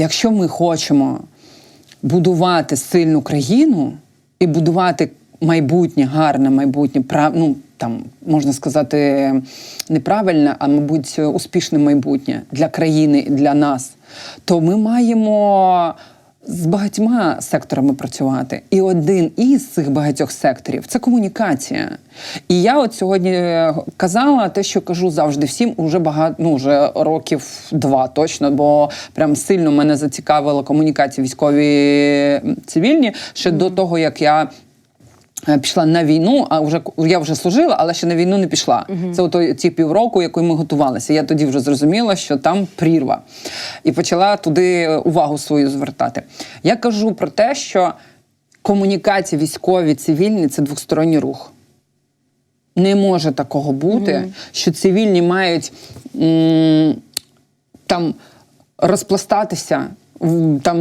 якщо ми хочемо будувати сильну країну і будувати майбутнє, гарне майбутнє, прав, ну, там, можна сказати, неправильне, а мабуть, успішне майбутнє для країни, для нас, то ми маємо з багатьма секторами працювати. І один із цих багатьох секторів це комунікація. І я от сьогодні е, казала те, що кажу завжди всім, уже багато, ну вже років два точно, бо прям сильно мене зацікавила комунікація військові цивільні ще до того, як я. Е, Пішла на війну, а вже я вже служила, але ще на війну не пішла. Це ото ті півроку, якої ми готувалися. Я тоді вже зрозуміла, що там прірва, і почала туди увагу свою звертати. Я кажу про те, що комунікація військові, цивільні це двосторонній рух. Не може такого бути, що цивільні мають м, там розпластатися, там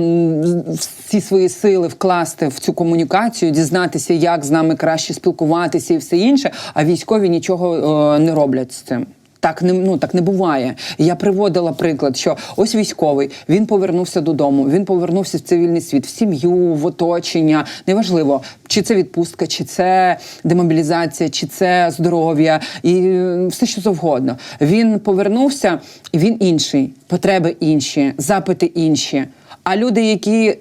всі свої сили вкласти в цю комунікацію, дізнатися, як з нами краще спілкуватися і все інше, а військові нічого е, не роблять з цим. Так не ну так не буває. Я приводила приклад, що ось військовий він повернувся додому, він повернувся в цивільний світ, в сім'ю, в оточення. Неважливо, чи це відпустка, чи це демобілізація, чи це здоров'я, і е, все що завгодно. Він повернувся, він інший, потреби інші, запити інші. А люди, які е,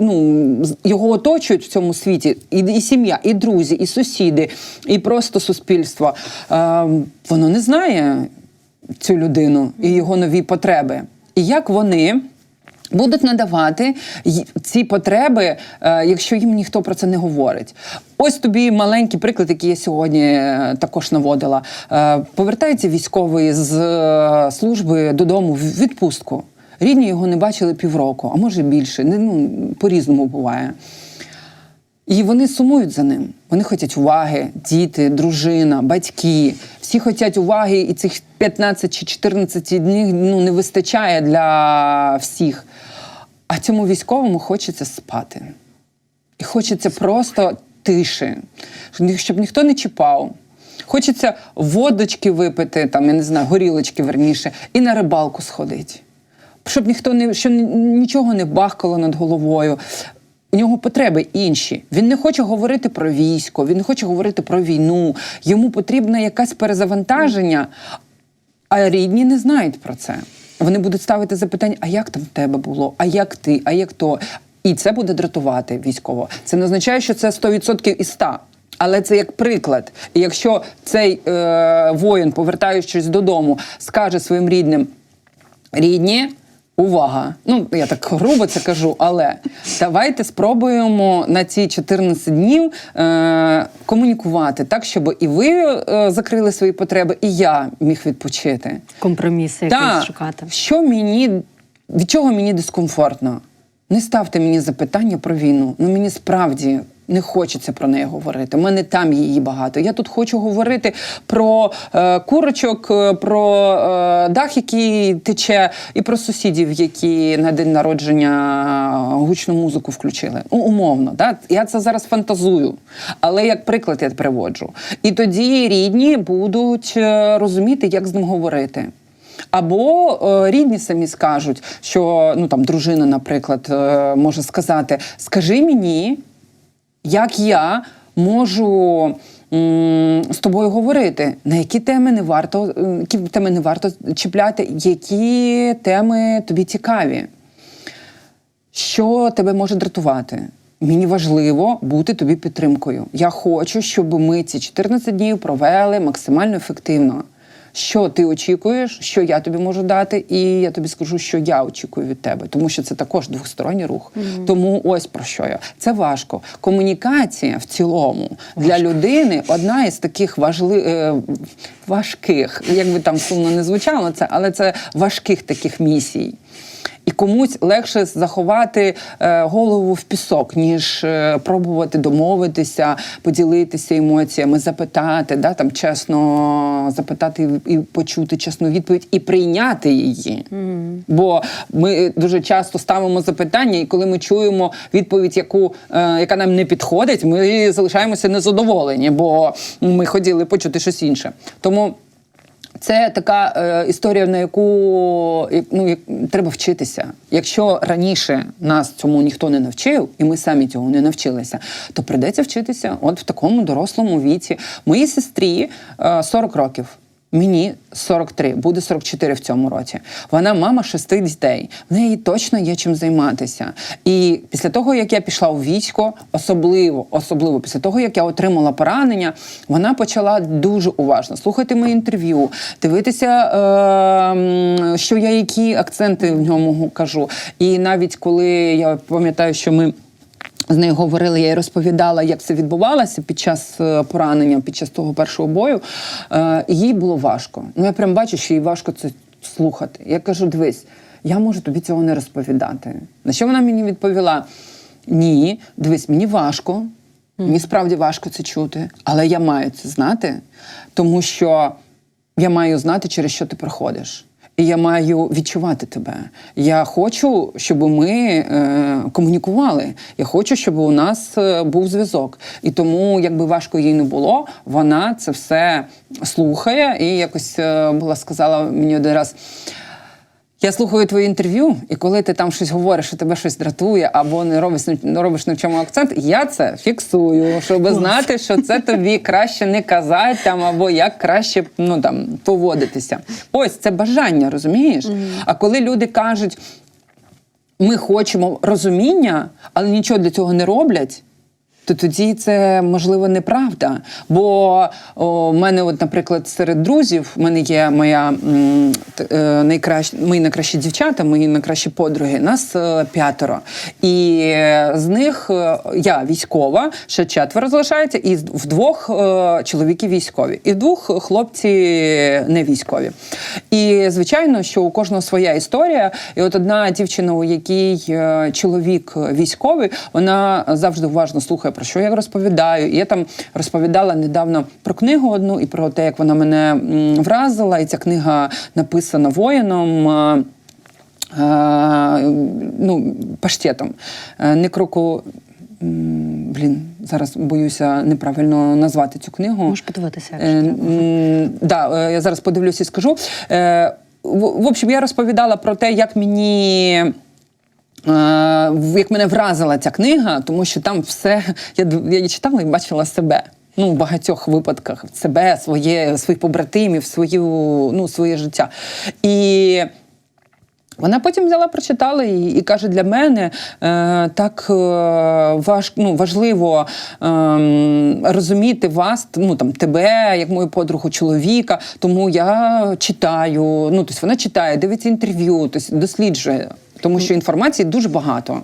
ну, його оточують в цьому світі, і, і сім'я, і друзі, і сусіди, і просто суспільство, е, воно не знає цю людину і його нові потреби. І як вони. Будуть надавати ці потреби, е, якщо їм ніхто про це не говорить. Ось тобі маленький приклад, який я сьогодні е, також наводила. Повертається військовий з служби додому в відпустку. Рідні його не бачили півроку, а може більше. Не, ну, по-різному буває. І вони сумують за ним. Вони хочуть уваги, діти, дружина, батьки. Всі хочуть уваги, і цих 15 чи 14 днів ну, не вистачає для всіх. А цьому військовому хочеться спати. І хочеться просто тиші, щоб- ніхто не чіпав. Хочеться водочки випити, там, я не знаю, горілочки верніше, і на рибалку сходити. Щоб ніхто не щоб нічого не бахкало над головою. У нього потреби інші. Він не хоче говорити про військо, він не хоче говорити про війну. Йому потрібне якесь перезавантаження, а рідні не знають про це. Вони будуть ставити запитання: а як там в тебе було? А як ти? А як то? І це буде дратувати військово. Це не означає, що це 100% із 100. Але це як приклад. І якщо цей е, воїн, повертаючись додому, скаже своїм рідним: рідні, увага! Ну, я так грубо це кажу, але давайте спробуємо на ці 14 днів е, комунікувати так, щоб і ви е, закрили свої потреби, і я міг відпочити. Компроміси якісь шукати. Що мені, від чого мені дискомфортно? Не ставте мені запитання про війну. Ну мені справді не хочеться про неї говорити. У мене там її багато. Я тут хочу говорити про е, курочок, е, про е, дах, який тече, і про сусідів, які на день народження гучну музику включили. Ну, умовно, да? я це зараз фантазую. Але як приклад я приводжу. І тоді рідні будуть е, розуміти, як з ним говорити. Або е, рідні самі скажуть, що ну там дружина, наприклад, е, може сказати: Скажи мені, як я можу з тобою говорити, на які теми не варто, е, які теми не варто чіпляти, які теми тобі цікаві, що тебе може дратувати. Мені важливо бути тобі підтримкою. Я хочу, щоб ми ці 14 днів провели максимально ефективно. Що ти очікуєш, що я тобі можу дати, і я тобі скажу, що я очікую від тебе, тому що це також двосторонній рух. Тому ось про що я це важко. Комунікація в цілому для людини одна із таких важли... е, важких, як би там сумно не звучало це, але це важких таких місій. І комусь легше заховати е, голову в пісок, ніж е, пробувати домовитися, поділитися емоціями, запитати, да, там чесно запитати і, почути чесну відповідь і прийняти її. Бо ми дуже часто ставимо запитання, і коли ми чуємо відповідь, яку, е, яка нам не підходить, ми залишаємося незадоволені, бо ми хотіли почути щось інше. Тому Це така е, історія, на яку як- ну, як, треба вчитися. Якщо раніше нас цьому ніхто не навчив, і ми самі цього не навчилися, то прийдеться вчитися от в такому дорослому віці. Моїй сестрі е, 40 років. Мені 43, буде 44 в цьому році. Вона мама шести дітей. В неї точно є чим займатися. І після того, як я пішла у військо, особливо, особливо після того, як я отримала поранення, вона почала дуже уважно слухати мої інтерв'ю, дивитися, е, що я які акценти в ньому кажу. І навіть коли я пам'ятаю, що ми. З нею говорили, я їй розповідала, як це відбувалося під час е, поранення, під час того першого бою. Е, їй було важко. Ну я прям бачу, що їй важко це слухати. Я кажу: дивись, я можу тобі цього не розповідати. На що вона мені відповіла? Ні, дивись, мені важко, мені справді важко це чути, але я маю це знати, тому що я маю знати, через що ти проходиш. Я маю відчувати тебе. Я хочу, щоб ми е, комунікували. Я хочу, щоб у нас е, був зв'язок. І тому, якби важко їй не було, вона це все слухає і якось е, була сказала мені один раз. Я слухаю твої інтерв'ю, і коли ти там щось говориш, що тебе щось дратує, або не робиш не робиш в чому акцент, я це фіксую, щоб знати, що це тобі краще не казати там, або як краще ну там поводитися. Ось це бажання, розумієш? А коли люди кажуть, ми хочемо розуміння, але нічого для цього не роблять. То тоді це можливо неправда. Бо в мене, от, наприклад, серед друзів, в мене є моя е, найкраща, мої найкращі дівчата, мої найкращі подруги. Нас е, п'ятеро. І з них е, я військова, ще четверо залишається, і вдвох чоловіки військові, і вдвох хлопці не військові. І звичайно, що у кожного своя історія. І от одна дівчина, у якій чоловік військовий, вона завжди уважно слухає, про що я розповідаю. І я там розповідала недавно про книгу одну і про те, як вона мене вразила. І ця книга написана воїном. е, е, ну, паштетом. Е, Не кроку. Блін, зараз боюся неправильно назвати цю книгу. Можеш подивитися. Е, якщо да, я зараз подивлюсь і скажу. Е, в общем, я розповідала про те, як мені. Е, Як мене вразила ця книга, тому що там все я, я читала і бачила себе. Ну, в багатьох випадках себе, своє, своїх побратимів, свою, ну, своє життя. І вона потім взяла, прочитала і, і каже: для мене е, так е, важ, ну, важливо е, розуміти вас, ну там тебе, як мою подругу чоловіка. Тому я читаю. Ну, тобто вона читає, дивиться інтерв'ю, тобто досліджує. Тому що інформації дуже багато.